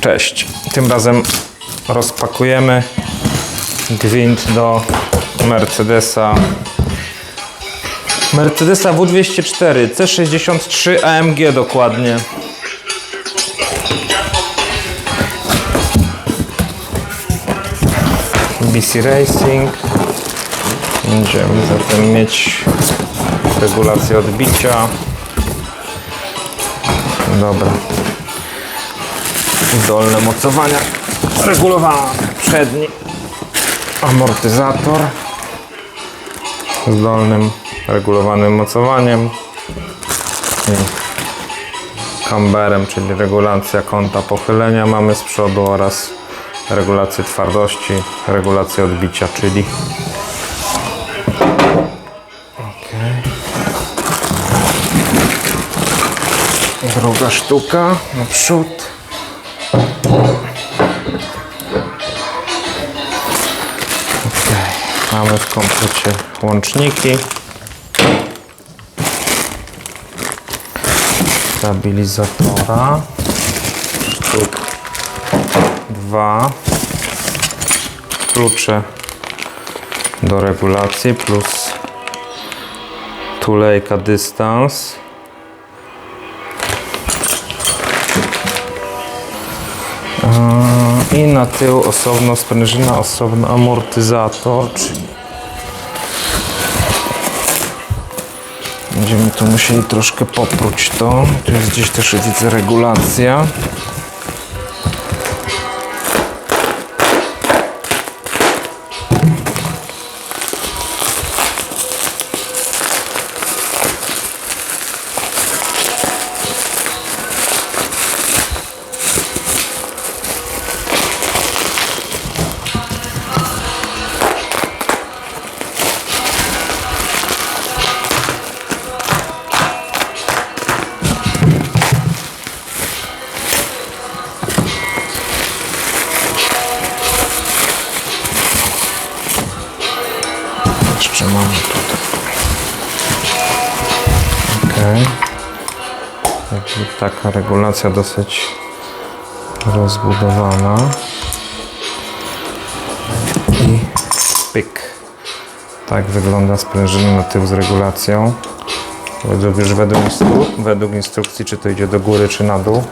Cześć. Tym razem rozpakujemy gwint do Mercedesa. Mercedesa W204 C63 AMG dokładnie. BC Racing. Będziemy zatem mieć regulację odbicia. Dobra. Dolne mocowania regulowane. Przedni amortyzator z dolnym regulowanym mocowaniem i kamberem, czyli regulacja kąta pochylenia mamy z przodu oraz regulację twardości, regulację odbicia, czyli. Druga sztuka naprzód. Mamy w komplecie łączniki. Stabilizatora. Sztuk dwa. Klucze do regulacji plus tulejka dystans. I na tył osobno sprężyna, osobno amortyzator, czyli będziemy tu musieli troszkę popróć to. Tu jest gdzieś też widzę regulacja. Mamy tutaj. Ok. Taka regulacja dosyć rozbudowana. I pyk. Tak wygląda sprężyna na tył z regulacją. Już według, instru według instrukcji, czy to idzie do góry, czy na dół.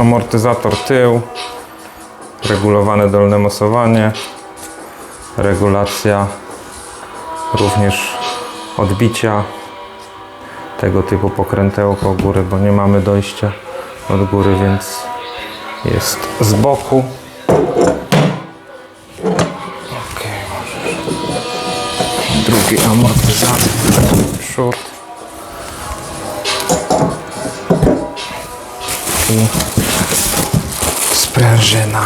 Amortyzator tył, regulowane dolne mocowanie, regulacja również odbicia tego typu pokrętełko góry, bo nie mamy dojścia od góry, więc jest z boku. Drugi amortyzator przód. I sprężyna.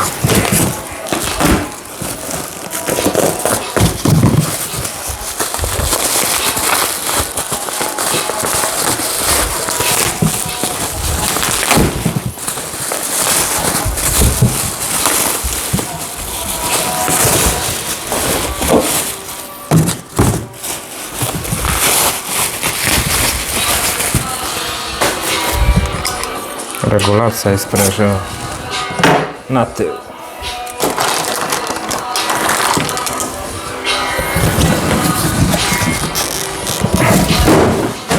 Regulacja jest sprężyna na tył.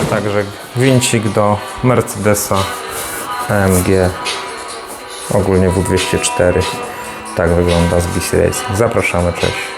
Także wincik do Mercedesa AMG ogólnie W204 tak wygląda z BC Racing. Zapraszamy, cześć.